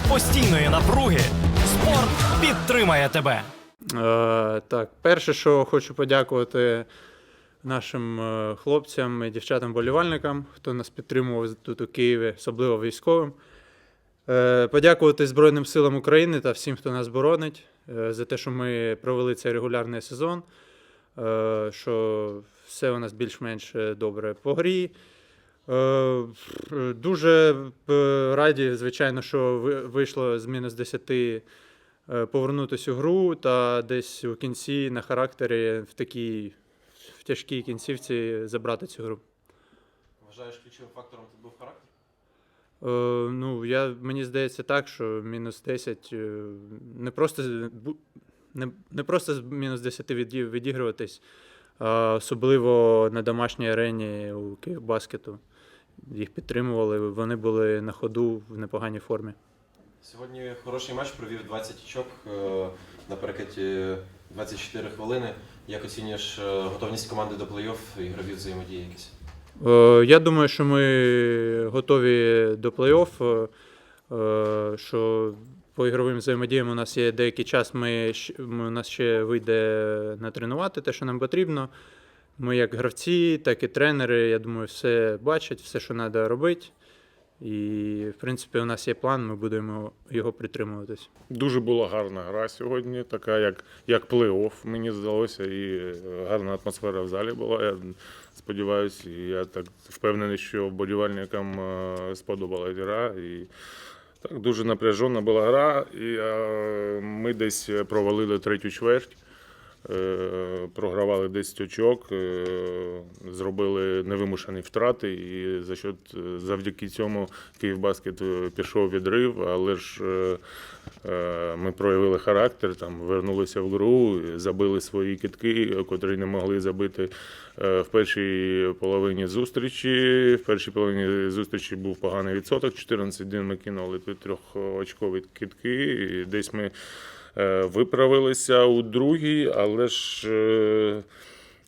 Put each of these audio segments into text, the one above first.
серед постійної напруги спорт підтримає тебе. Е, так, перше, що хочу подякувати нашим е, хлопцям і дівчатам болівальникам, хто нас підтримував тут у Києві, особливо військовим. Е, подякувати Збройним силам України та всім, хто нас боронить, е, за те, що ми провели цей регулярний сезон, е, що все у нас більш-менш добре по грі. Е, Дуже е, раді, звичайно, що вийшло з мінус 10 е, повернутися у гру та десь у кінці на характері в такій в тяжкій кінцівці забрати цю гру. Вважаєш ключовим фактором тут був характер? Е, ну, я, мені здається так, що мінус 10 е, не просто, не, не просто з мінус 10 відігруватись, а особливо на домашній арені у Київбаскету. Їх підтримували, вони були на ходу в непоганій формі. Сьогодні хороший матч провів 20 очок е, наприкладі 24 хвилини. Як оцінюєш е, готовність команди до плей-офф і ігрові взаємодії якісь? Е, Я думаю, що ми готові до плей-офф. Що по ігровим взаємодіям у нас є деякий час. Ми- у нас ще вийде натренувати те, що нам потрібно. Ми, як гравці, так і тренери, я думаю, все бачать, все, що треба робити. І, в принципі, у нас є план, ми будемо його притримуватись. Дуже була гарна гра сьогодні, така як, як плей-офф, мені здалося, і е, гарна атмосфера в залі була. Я сподіваюся, і я так впевнений, що вболівальникам е, сподобалась гра. І так дуже напряжена була гра. І е, ми десь провалили третю чверть. Е, Програвали 10 очок, е, зробили невимушені втрати, і за що завдяки цьому Київбаскет е, пішов відрив, але ж е, е, ми проявили характер, там вернулися в гру, забили свої китки, котрі не могли забити е, в першій половині зустрічі. В першій половині зустрічі був поганий відсоток. 14-1 ми кинули трьохочкові китки. І десь ми е, виправилися у другій, але ж.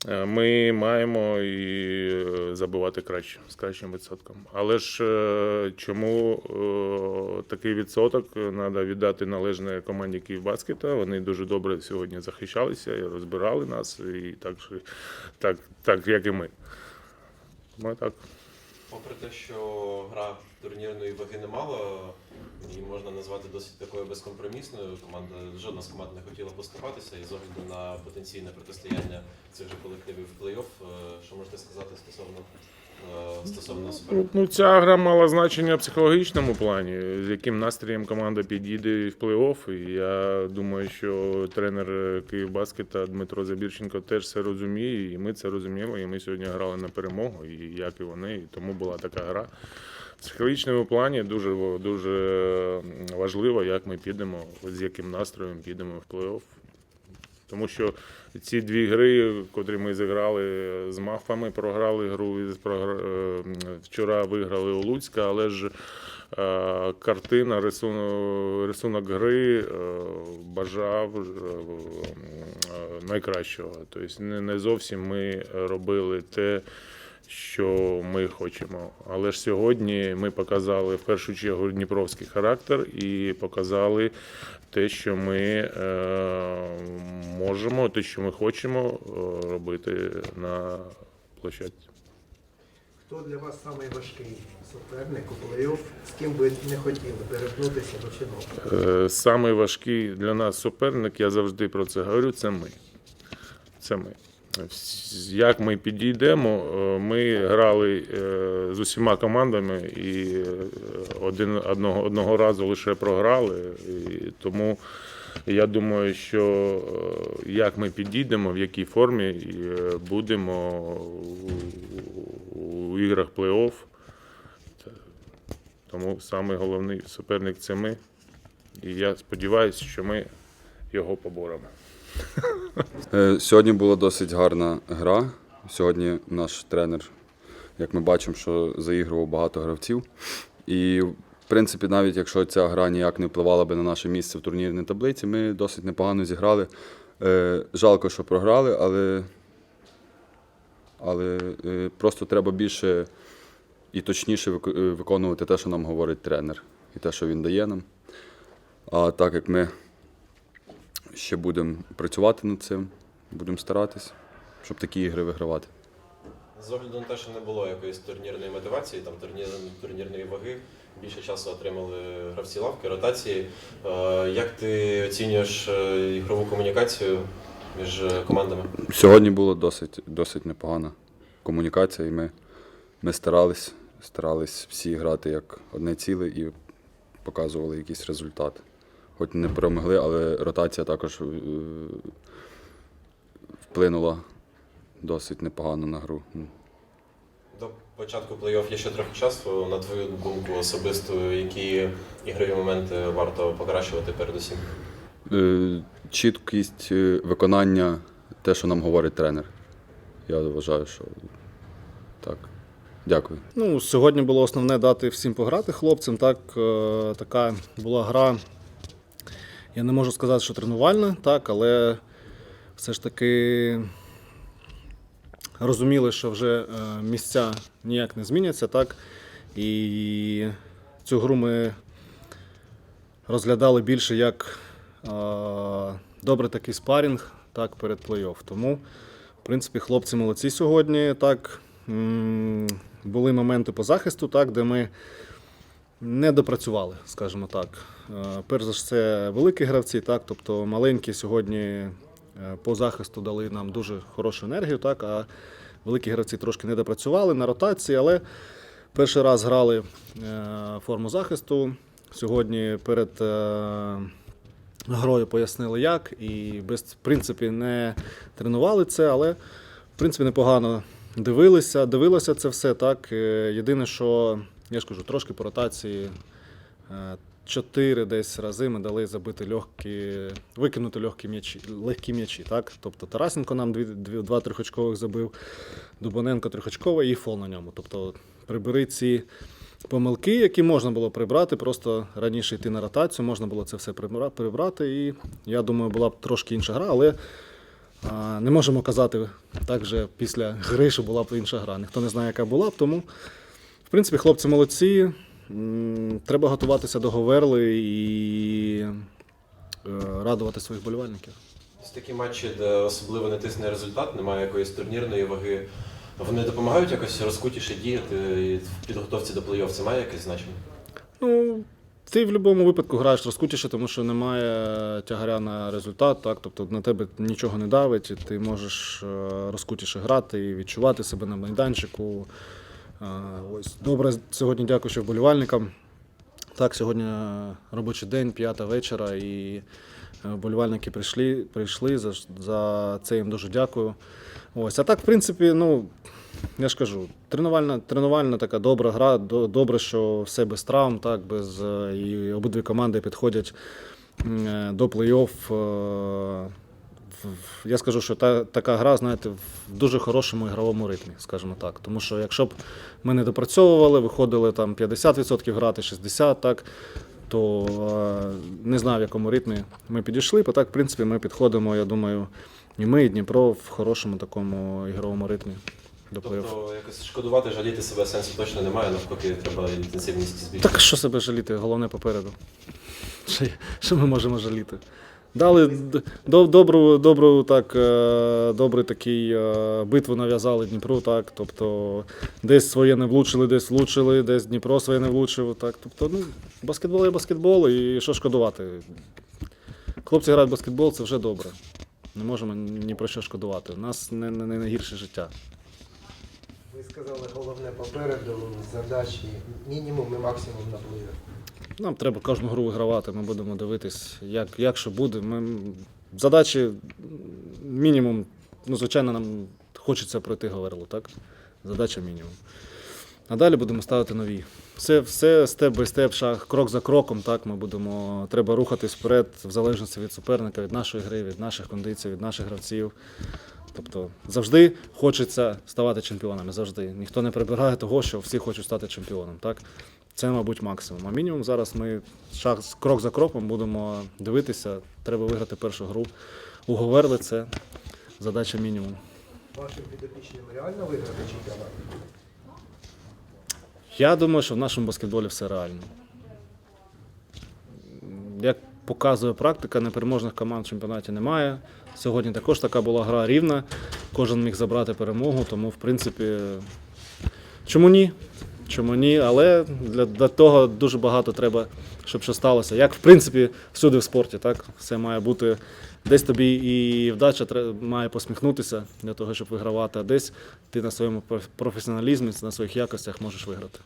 Е, Ми маємо і е, забивати краще з кращим відсотком. Але ж е, чому такий відсоток треба віддати належне команді Київбаскета? Вони дуже добре сьогодні захищалися і розбирали нас, і так, так, так як і ми. Ми так. Попри те, що гра турнірної ваги не мала, її можна назвати досить такою безкомпромісною. Команда жодна з команд не хотіла поступатися, і з огляду на потенційне протистояння цих же колективів в плей-офф, е, що можете сказати стосовно, стосовно суперника? Ну, ця гра мала значення в психологічному плані, з яким настроєм команда підійде в плей-офф. І я думаю, що тренер Київбаскета Дмитро Забірченко теж це розуміє, і ми це розуміли. І ми сьогодні грали на перемогу, і як і вони, і тому була така гра. В психологічному плані дуже, дуже важливо, як ми підемо, з яким настроєм підемо в плей-офф. Тому що ці дві гри, котрі ми зіграли з мафами, програли гру е, вчора виграли у Луцька, але ж е, картина, рисунок, рисунок гри е, бажав найкращого. Тобто не зовсім ми робили те, що ми хочемо. Але ж сьогодні ми показали в першу чергу дніпровський характер і показали те, що ми е, можемо, те, що ми хочемо е, робити на площадці. Хто для вас самий важкий суперник у плей-офф, з ким ви не хотіли перемкнутися до чинов? Е, Самий важкий для нас суперник, я завжди про це говорю, це ми. Це ми. Як ми підійдемо, е, ми грали е, з усіма командами і е, один, одного, одного разу лише програли. І тому я думаю, що як ми підійдемо, в якій формі будемо у іграх плей-офф. Тому самий головний суперник це ми. І я сподіваюся, що ми його поборемо. Е, Сьогодні була досить гарна гра. Сьогодні наш тренер, як ми бачимо, що заігрував багато гравців. І, в принципі, навіть якщо ця гра ніяк не впливала би на наше місце в турнірній таблиці, ми досить непогано зіграли. Е, Жалко, що програли, але, але е, просто треба більше і точніше виконувати те, що нам говорить тренер, і те, що він дає нам. А так як ми ще будемо працювати над цим, будемо старатись, щоб такі ігри вигравати. З огляду на те, що не було якоїсь турнірної мотивації, там турнір, турнірної ваги, більше часу отримали гравці лавки, ротації. Е, Як ти оцінюєш е, ігрову комунікацію між е, командами? Сьогодні була досить, досить непогана комунікація, і ми, ми старались, старались всі грати як одне ціле і показували якийсь результат. Хоч не перемогли, але ротація також е, вплинула досить непогано на гру. До початку плей-офф є ще трохи часу. На твою думку особисто, які ігрові моменти варто покращувати передусім? Е, Чіткість е, виконання, те, що нам говорить тренер. Я вважаю, що так. Дякую. Ну, сьогодні було основне дати всім пограти хлопцям. Так, е, така була гра. Я не можу сказати, що тренувальна, так, але все ж таки розуміли, що вже е, місця ніяк не зміняться, так. І цю гру ми розглядали більше як е, добрий такий спарінг так, перед плей-офф. Тому, в принципі, хлопці молодці сьогодні. Так, були моменти по захисту, так, де ми не допрацювали, скажімо так. Е, Перш за все, великі гравці, так, тобто маленькі сьогодні е, по захисту дали нам дуже хорошу енергію, так, а великі гравці трошки не допрацювали на ротації, але перший раз грали е, форму захисту. Сьогодні перед грою пояснили як, і без в принципі не тренували це, але в принципі непогано дивилися, дивилося це все так. Єдине, що я ж кажу, трошки по ротації. е, Чотири десь рази ми дали забити легкі, викинути легкі м'ячі, легкі м'ячі. Так? Тобто Тарасенко нам дві, дві, два трьохочкових забив, Дубоненко трьохочковий і фол на ньому. Тобто прибери ці помилки, які можна було прибрати, просто раніше йти на ротацію, можна було це все прибрати. І я думаю, була б трошки інша гра, але а, не можемо казати так же після гри, що була б інша гра. Ніхто не знає, яка була б, тому, принципі, хлопці молодці. Треба готуватися до Говерли і е, радувати своїх болівальників. Ось такі матчі, де особливо не тисне результат, немає якоїсь турнірної ваги. Вони допомагають якось розкутіше діяти і в підготовці до плей-офф. Це має якесь значення? Ну, ти в будь-якому випадку граєш розкутіше, тому що немає тягаря на результат, так? тобто на тебе нічого не давить, і ти можеш е, розкутіше грати і відчувати себе на майданчику. Е, Ось добре, сьогодні дякую ще вболівальникам. Так, сьогодні робочий день, п'ята вечора, і е, вболівальники прийшли, прийшли за, за це їм дуже дякую. Ось, а так, в принципі, ну, я ж кажу, тренувальна, тренувальна така добра гра. Добре, що все без травм, так, без, е, і обидві команди підходять е, до плей-офф. Я скажу, що та, така гра, знаєте, в дуже хорошому ігровому ритмі, скажімо так. Тому що якщо б ми не допрацьовували, виходили там 50% грати, 60%, так, то е, не знаю, в якому ритмі ми підійшли. Бо так, в принципі, ми підходимо, я думаю, і ми, і Дніпро в хорошому такому ігровому ритмі. Тобто якось шкодувати, жаліти себе сенсу точно немає, навпаки, треба інтенсивність збільшити. Так що себе жаліти, головне попереду. Що ми можемо жаліти? Дали до- добру, добру так, е, добрий такий е, битву нав'язали Дніпру, так. Тобто десь своє не влучили, десь влучили, десь Дніпро своє не влучив. Так. Тобто, ну, баскетбол є баскетбол, і що шкодувати? Хлопці грають в баскетбол, це вже добре. Не можемо ні про що шкодувати. У нас не, не, найгірше життя. Ви сказали, головне попереду задачі мінімум і максимум на плей-офф. Нам треба кожну гру вигравати, ми будемо дивитись, як, як що буде. Ми, задачі мінімум, ну, звичайно, нам хочеться пройти Говерлу, так? Задача мінімум. А далі будемо ставити нові. Все, все степ бай степ, шаг, крок за кроком, так, ми будемо, треба рухатись вперед, в залежності від суперника, від нашої гри, від наших кондицій, від наших гравців. Тобто завжди хочеться ставати чемпіонами. Завжди. Ніхто не прибирає того, що всі хочуть стати чемпіоном. Так? Це, мабуть, максимум. А мінімум зараз ми шаг, крок за кроком будемо дивитися. Треба виграти першу гру. У Говерли це задача мінімум. Вашим підопічним реально виграти чемпіонат? Я думаю, що в нашому баскетболі все реально. Як показує практика, непереможних команд в чемпіонаті немає. Сьогодні також така була гра рівна. Кожен міг забрати перемогу, тому, в принципі, чому ні? Чому ні? Але для, для того дуже багато треба, щоб що сталося. Як в принципі всюди в спорті, так? Все має бути. Десь тобі і вдача має посміхнутися для того, щоб вигравати, а десь ти на своєму проф- професіоналізмі, на своїх якостях можеш виграти.